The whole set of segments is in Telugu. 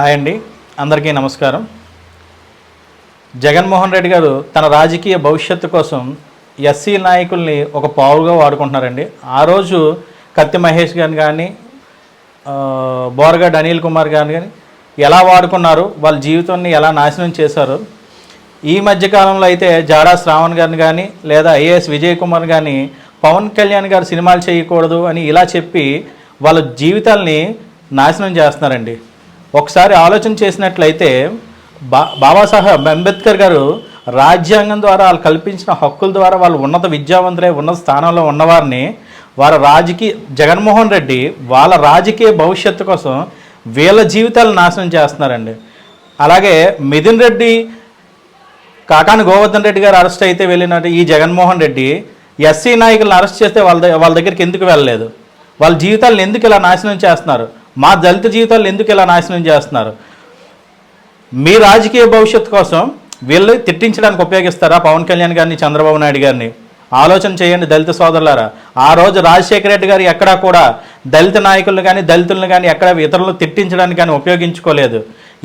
హాయ్ అండి. అందరికీ నమస్కారం. జగన్మోహన్ రెడ్డి గారు తన రాజకీయ భవిష్యత్తు కోసం ఎస్సీ నాయకుల్ని ఒక పావుగా వాడుకుంటున్నారండి. ఆ రోజు కత్తి మహేష్ గారిని కానీ బోర్గడ్ అనిల్ కుమార్ గారిని కానీ ఎలా వాడుకున్నారు వాళ్ళ జీవితాన్ని ఎలా నాశనం చేశారు. ఈ మధ్యకాలంలో అయితే జాడా శ్రావణ్ గారిని కానీ లేదా ఐఏఎస్ విజయ్ కుమార్ కానీ పవన్ కళ్యాణ్ గారు సినిమాలు చేయకూడదు అని ఇలా చెప్పి వాళ్ళ జీవితాల్ని నాశనం చేస్తున్నారండి. ఒకసారి ఆలోచన చేసినట్లయితే బా బాబాసాహెబ్ అంబేద్కర్ గారు రాజ్యాంగం ద్వారా వాళ్ళు కల్పించిన హక్కుల ద్వారా వాళ్ళు ఉన్నత విద్యావంతులై ఉన్నత స్థానంలో ఉన్నవారిని వారి రాజకీయ జగన్మోహన్ రెడ్డి వాళ్ళ రాజకీయ భవిష్యత్తు కోసం వీళ్ళ జీవితాలను నాశనం చేస్తున్నారండి. అలాగే మిథున్ రెడ్డి కాకాని గోవర్ధన్ రెడ్డి గారు అరెస్ట్ అయితే వెళ్ళినట్టు ఈ జగన్మోహన్ రెడ్డి ఎస్సీ నాయకులను అరెస్ట్ చేస్తే వాళ్ళ వాళ్ళ దగ్గరికి ఎందుకు వెళ్ళలేదు? వాళ్ళ జీవితాలను ఎందుకు ఇలా నాశనం చేస్తున్నారు? మా దళిత జీవితాలు ఎందుకు ఇలా నాశనం చేస్తున్నారు? మీ రాజకీయ భవిష్యత్తు కోసం వీళ్ళు తిట్టించడానికి ఉపయోగిస్తారా పవన్ కళ్యాణ్ గారిని చంద్రబాబు నాయుడు గారిని? ఆలోచన చేయండి దళిత సోదరులారా. ఆ రోజు రాజశేఖర రెడ్డి గారు ఎక్కడా కూడా దళిత నాయకులను కానీ దళితులను కానీ ఎక్కడ ఇతరులను తిట్టించడానికి కానీ ఉపయోగించుకోలేదు.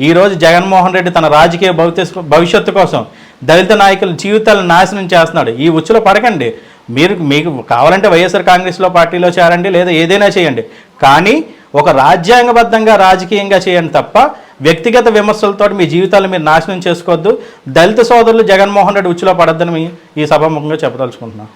ఈ రోజు జగన్మోహన్ రెడ్డి తన రాజకీయ భవిష్యత్తు భవిష్యత్తు కోసం దళిత నాయకుల జీవితాలను నాశనం చేస్తున్నాడు. ఈ ఉచ్చులో పడకండి. మీరు మీకు కావాలంటే వైఎస్ఆర్ కాంగ్రెస్లో పార్టీలో చేరండి లేదా ఏదైనా చేయండి. కానీ ఒక రాజ్యాంగబద్ధంగా రాజకీయంగా చేయండి తప్ప వ్యక్తిగత విమర్శలతో మీ జీవితాలు మీరు నాశనం చేసుకోవద్దు. దళిత సోదరులు జగన్మోహన్ రెడ్డి ఉచ్చులో పడద్దని ఈ సభాముఖంగా చెప్పదలుచుకుంటున్నాను